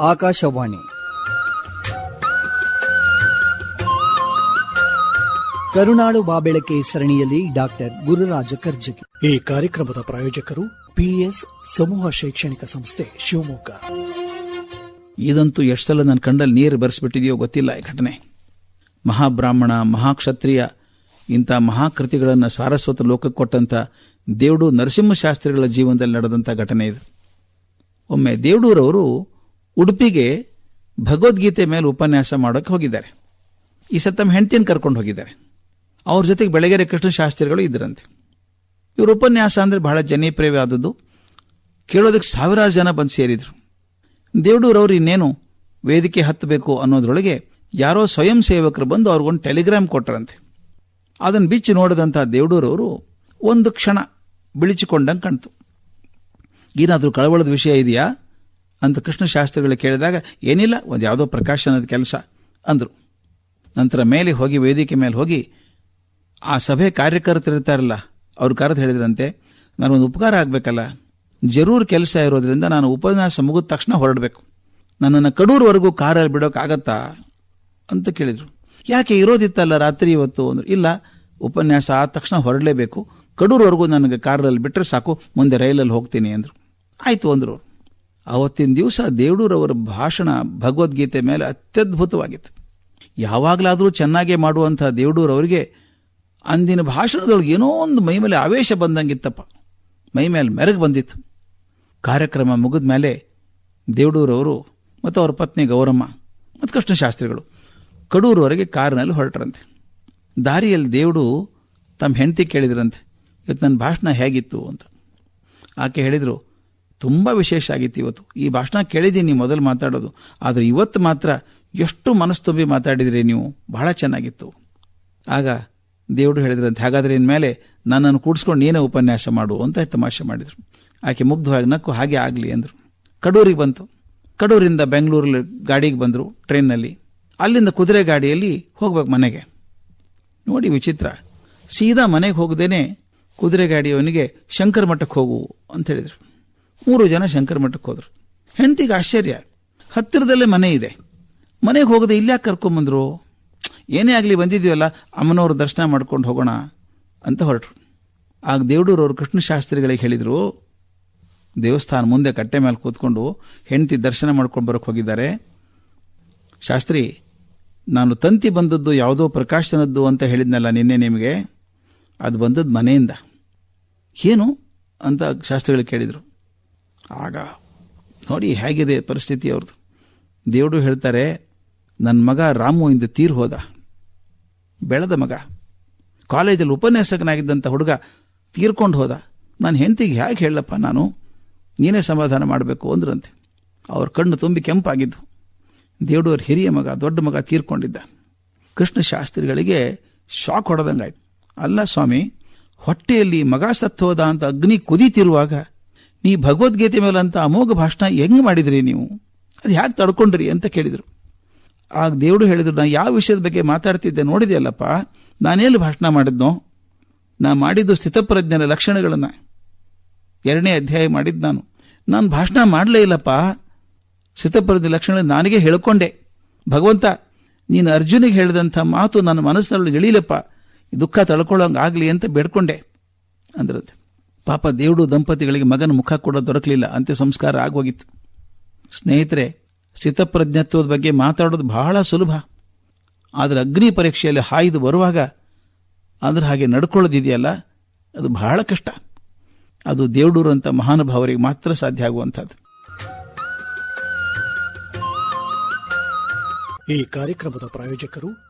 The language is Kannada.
ಆಕಾಶವಾಣಿ. ಕರುನಾಳು ಬಾಬೆಳಕೆ ಸರಣಿಯಲ್ಲಿ ಡಾಕ್ಟರ್ ಗುರುರಾಜ ಕರ್ಜಗಿ. ಈ ಕಾರ್ಯಕ್ರಮದ ಪ್ರಾಯೋಜಕರು ಪಿಎಸ್ ಸಮೂಹ ಶೈಕ್ಷಣಿಕ ಸಂಸ್ಥೆ ಶಿವಮೊಗ್ಗ. ಇದಂತೂ ಎಷ್ಟು ಸಲ ನನ್ನ ಕಂಡಲ್ಲಿ ನೀರು ಬೆರೆಸ್ಬಿಟ್ಟಿದೆಯೋ ಗೊತ್ತಿಲ್ಲ ಈ ಘಟನೆ. ಮಹಾಬ್ರಾಹ್ಮಣ ಮಹಾಕ್ಷತ್ರಿಯ ಇಂಥ ಮಹಾಕೃತಿಗಳನ್ನು ಸಾರಸ್ವತ ಲೋಕಕ್ಕೆ ಕೊಟ್ಟಂಥ ದೇವಡು ನರಸಿಂಹಶಾಸ್ತ್ರಿಗಳ ಜೀವನದಲ್ಲಿ ನಡೆದಂಥ ಘಟನೆ ಇದು. ಒಮ್ಮೆ ದೇವಡೂರವರು ಉಡುಪಿಗೆ ಭಗವದ್ಗೀತೆ ಮೇಲೆ ಉಪನ್ಯಾಸ ಮಾಡೋಕ್ಕೆ ಹೋಗಿದ್ದಾರೆ. ಈ ಸತ್ತಮ್ಮ ತಮ್ಮ ಹೆಂಡತಿಯನ್ನು ಕರ್ಕೊಂಡು ಹೋಗಿದ್ದಾರೆ. ಅವ್ರ ಜೊತೆಗೆ ಬೆಳಗೆರೆ ಕೃಷ್ಣಶಾಸ್ತ್ರಿಗಳು ಇದ್ದರಂತೆ ಇವರು ಉಪನ್ಯಾಸ ಅಂದರೆ ಬಹಳ ಜನಪ್ರಿಯವಾದದ್ದು. ಕೇಳೋದಕ್ಕೆ ಸಾವಿರಾರು ಜನ ಬಂದು ಸೇರಿದರು. ದೇವಡೂರವ್ರು ಇನ್ನೇನು ವೇದಿಕೆ ಹತ್ತಬೇಕು ಅನ್ನೋದ್ರೊಳಗೆ ಯಾರೋ ಸ್ವಯಂ ಸೇವಕರು ಬಂದು ಅವ್ರಿಗೊಂದು ಟೆಲಿಗ್ರಾಮ್ ಕೊಟ್ಟರಂತೆ ಅದನ್ನು ಬಿಚ್ಚಿ ನೋಡಿದಂಥ ದೇವಡೂರವರು ಒಂದು ಕ್ಷಣ ಬಿಳಿಚಿಕೊಂಡಂಗೆ ಕಾಣ್ತು. ಏನಾದರೂ ಕಳವಳದ ವಿಷಯ ಇದೆಯಾ? ಅಂತ ಕೃಷ್ಣಶಾಸ್ತ್ರಿಗಳು ಕೇಳಿದಾಗ, ಏನಿಲ್ಲ, ಒಂದು ಯಾವುದೋ ಪ್ರಕಾಶನದ ಕೆಲಸ ಅಂದರು. ನಂತರ ಮೇಲೆ ಹೋಗಿ, ವೇದಿಕೆ ಮೇಲೆ ಹೋಗಿ, ಆ ಸಭೆ ಕಾರ್ಯಕರ್ತರಿರ್ತಾರಲ್ಲ ಅವ್ರು ಕರೆದು ಹೇಳಿದ್ರಂತೆ, ನನಗೊಂದು ಉಪಕಾರ ಆಗಬೇಕಲ್ಲ. ಜರೂರ್ ಕೆಲಸ ಇರೋದ್ರಿಂದ ನಾನು ಉಪನ್ಯಾಸ ಮುಗಿದ ತಕ್ಷಣ ಹೊರಡಬೇಕು. ನನ್ನನ್ನು ಕಡೂರ್ವರೆಗೂ ಕಾರಲ್ಲಿ ಬಿಡೋಕ್ಕಾಗತ್ತಾ ಅಂತ ಕೇಳಿದರು. ಯಾಕೆ ಇರೋದಿತ್ತಲ್ಲ ರಾತ್ರಿ ಇವತ್ತು? ಅಂದರು. ಇಲ್ಲ, ಉಪನ್ಯಾಸ ಆದ ತಕ್ಷಣ ಹೊರಡಲೇಬೇಕು. ಕಡೂರ್ವರೆಗೂ ನನಗೆ ಕಾರಲ್ಲಿ ಬಿಟ್ಟರೆ ಸಾಕು, ಮುಂದೆ ರೈಲಲ್ಲಿ ಹೋಗ್ತೀನಿ ಅಂದರು. ಆಯಿತು ಅಂದರು. ಆವತ್ತಿನ ದಿವಸ ದೇವಡೂರವರ ಭಾಷಣ ಭಗವದ್ಗೀತೆ ಮೇಲೆ ಅತ್ಯದ್ಭುತವಾಗಿತ್ತು. ಯಾವಾಗಲಾದರೂ ಚೆನ್ನಾಗೇ ಮಾಡುವಂಥ ದೇವಡೂರವರಿಗೆ ಅಂದಿನ ಭಾಷಣದೊಳಗೆ ಏನೋ ಒಂದು ಮೈ ಮೇಲೆ ಆವೇಶ ಬಂದಂಗಿತ್ತಪ್ಪ. ಮೈ ಮೇಲೆ ಮೆರಗು ಬಂದಿತ್ತು. ಕಾರ್ಯಕ್ರಮ ಮುಗಿದ ಮೇಲೆ ದೇವಡೂರವರು ಮತ್ತು ಅವರ ಪತ್ನಿ ಗೌರಮ್ಮ ಮತ್ತು ಕೃಷ್ಣಶಾಸ್ತ್ರಿಗಳು ಕಡೂರವರೆಗೆ ಕಾರಿನಲ್ಲಿ ಹೊರಟ್ರಂತೆ. ದಾರಿಯಲ್ಲಿ ದೇವಡು ತಮ್ಮ ಹೆಂಡತಿ ಕೇಳಿದ್ರಂತೆ, ಇವತ್ತು ನನ್ನ ಭಾಷಣ ಹೇಗಿತ್ತು ಅಂತ. ಆಕೆ ಹೇಳಿದರು ತುಂಬ ವಿಶೇಷ ಆಗಿತ್ತು ಇವತ್ತು. ಈ ಭಾಷಣ ಕೇಳಿದ್ದೀನಿ ಮೊದಲು ಮಾತಾಡೋದು. ಆದರೆ ಇವತ್ತು ಮಾತ್ರ ಎಷ್ಟು ಮನಸ್ಸು ತುಂಬಿ ಮಾತಾಡಿದ್ರಿ ನೀವು, ಬಹಳ ಚೆನ್ನಾಗಿತ್ತು. ಆಗ ದೇವರು ಹೇಳಿದ್ರಂತೆ, ಹಾಗಾದ್ರೆ ಇನ್ಮೇಲೆ ನನ್ನನ್ನು ಕೂಡಿಸ್ಕೊಂಡು ನೀನೇ ಉಪನ್ಯಾಸ ಮಾಡು ಅಂತ ತಮಾಷೆ ಮಾಡಿದರು. ಆಕೆ ಮುಗ್ಧವಾಗಿ ನಕ್ಕು, ಹಾಗೆ ಆಗಲಿ ಅಂದರು. ಕಡೂರಿಗೆ ಬಂತು. ಕಡೂರಿಂದ ಬೆಂಗಳೂರಲ್ಲಿ ಗಾಡಿಗೆ ಬಂದರು, ಟ್ರೈನ್ನಲ್ಲಿ. ಅಲ್ಲಿಂದ ಕುದುರೆ ಗಾಡಿಯಲ್ಲಿ ಹೋಗ್ಬೇಕು ಮನೆಗೆ. ನೋಡಿ ವಿಚಿತ್ರ. ಸೀದಾ ಮನೆಗೆ ಹೋಗದೇನೆ ಕುದುರೆ ಗಾಡಿಯವನಿಗೆ ಶಂಕರ ಮಠಕ್ಕೆ ಹೋಗು ಅಂತ ಹೇಳಿದರು. ಮೂರು ಜನ ಶಂಕರ ಮಠಕ್ಕೆ ಹೋದರು. ಹೆಂಡತಿಗೆ ಆಶ್ಚರ್ಯ. ಹತ್ತಿರದಲ್ಲೇ ಮನೆ ಇದೆ. ಮನೆಗೆ ಹೋಗದೆ ಇಲ್ಯಾಕೆ ಕರ್ಕೊಂಬಂದ್ರು ಏನೇ ಆಗಲಿ ಬಂದಿದ್ದೀವಲ್ಲ, ಅಮ್ಮನವ್ರ ದರ್ಶನ ಮಾಡ್ಕೊಂಡು ಹೋಗೋಣ ಅಂತ ಹೊರಟರು. ಆಗ ದೇವಡೂರವರು ಕೃಷ್ಣಶಾಸ್ತ್ರಿಗಳಿಗೆ ಹೇಳಿದರು, ದೇವಸ್ಥಾನ ಮುಂದೆ ಕಟ್ಟೆ ಮೇಲೆ ಕೂತ್ಕೊಂಡು ಹೆಂಡತಿ ದರ್ಶನ ಮಾಡ್ಕೊಂಡು ಬರೋಕೆ ಹೋಗಿದ್ದಾರೆ. ಶಾಸ್ತ್ರಿ, ನಾನು ತಂತಿ ಬಂದದ್ದು ಯಾವುದೋ ಪ್ರಕಾಶನದ್ದು ಅಂತ ಹೇಳಿದ್ನಲ್ಲ ನಿನ್ನೆ ನಿಮಗೆ? ಅದು ಬಂದದ್ದು ಮನೆಯಿಂದ. ಏನು? ಅಂತ ಶಾಸ್ತ್ರಿಗಳು ಕೇಳಿದರು. ಆಗ ನೋಡಿ ಹೇಗಿದೆ ಪರಿಸ್ಥಿತಿ ಅವ್ರದ್ದು. ದೇವರು ಹೇಳ್ತಾರೆ ನನ್ನ ಮಗ ರಾಮು ಇಂದು ತೀರ್ ಹೋದ. ಬೆಳೆದ ಮಗ. ಕಾಲೇಜಲ್ಲಿ ಉಪನ್ಯಾಸಕನಾಗಿದ್ದಂಥ ಹುಡುಗ ತೀರ್ಕೊಂಡು ಹೋದ. ನಾನು ಹೆಂಡತಿಗೆ ಹೇಗೆ ಹೇಳಪ್ಪ ನಾನು? ನೀನೇ ಸಮಾಧಾನ ಮಾಡಬೇಕು ಅಂದ್ರಂತೆ. ಅವ್ರ ಕಣ್ಣು ತುಂಬಿ ಕೆಂಪಾಗಿದ್ದು. ದೇವಡೂರ್ ಹಿರಿಯ ಮಗ, ದೊಡ್ಡ ಮಗ ತೀರ್ಕೊಂಡಿದ್ದ. ಕೃಷ್ಣ ಶಾಸ್ತ್ರಿಗಳಿಗೆ ಶಾಕ್ ಹೊಡೆದಂಗಾಯ್ತು. ಅಲ್ಲ ಸ್ವಾಮಿ, ಹೊಟ್ಟೆಯಲ್ಲಿ ಮಗ ಸತ್ತೋದ ಅಂತ ಅಗ್ನಿ ಕುದೀತಿರುವಾಗ ನೀ ಭಗವದ್ಗೀತೆ ಮೇಲಂತ ಅಮೋಘ ಭಾಷಣ ಹೆಂಗ್ ಮಾಡಿದ್ರಿ ನೀವು? ಅದು ಹ್ಯಾಕ್ ತಡ್ಕೊಂಡ್ರಿ ಅಂತ ಕೇಳಿದರು. ಆಗ ದೇವರು ಹೇಳಿದ್ರು, ನಾ ಯಾವ ವಿಷಯದ ಬಗ್ಗೆ ಮಾತಾಡ್ತಿದ್ದೆ ನೋಡಿದೆಯಲ್ಲಪ್ಪ ನಾನೇನು ಭಾಷಣ ಮಾಡಿದ್ನೋ? ನಾ ಮಾಡಿದ್ದು ಸ್ಥಿತಪ್ರಜ್ಞನ ಲಕ್ಷಣಗಳನ್ನು. ಎರಡನೇ ಅಧ್ಯಾಯ ಮಾಡಿದ್ದು ನಾನು. ನಾನು ಭಾಷಣ ಮಾಡಲೇ ಇಲ್ಲಪ್ಪ. ಸ್ಥಿತಪ್ರಜ್ಞ ಲಕ್ಷಣ ನನಗೆ ಹೇಳ್ಕೊಂಡೆ. ಭಗವಂತ, ನೀನು ಅರ್ಜುನಿಗೆ ಹೇಳಿದಂಥ ಮಾತು ನನ್ನ ಮನಸ್ಸಿನಲ್ಲಿ ಇಳಿಲಪ್ಪ. ದುಃಖ ತಳ್ಕೊಳ್ಳೋಂಗಾಗಲಿ ಅಂತ ಬೇಡ್ಕೊಂಡೆ ಅಂದ್ರಂತೆ ಪಾಪ ದೇವಡು ದಂಪತಿಗಳಿಗೆ ಮಗನ ಮುಖ ಕೂಡ ದೊರಕಲಿಲ್ಲ, ಅಂತ್ಯ ಸಂಸ್ಕಾರ ಆಗೋಗಿತ್ತು. ಸ್ನೇಹಿತರೆ, ಸ್ಥಿತಪ್ರಜ್ಞತ್ವದ ಬಗ್ಗೆ ಮಾತಾಡೋದು ಬಹಳ ಸುಲಭ. ಆದರೆ ಅಗ್ನಿ ಪರೀಕ್ಷೆಯಲ್ಲಿ ಹಾಯ್ದು ಬರುವಾಗ ಅಂದ್ರೆ ಹಾಗೆ ನಡ್ಕೊಳ್ಳೋದಿದೆಯಲ್ಲ, ಅದು ಬಹಳ ಕಷ್ಟ. ಅದು ದೇವಡೂರು ಅಂತ ಮಹಾನುಭಾವರಿಗೆ ಮಾತ್ರ ಸಾಧ್ಯ ಆಗುವಂಥದ್ದು. ಈ ಕಾರ್ಯಕ್ರಮದ ಪ್ರಾಯೋಜಕರು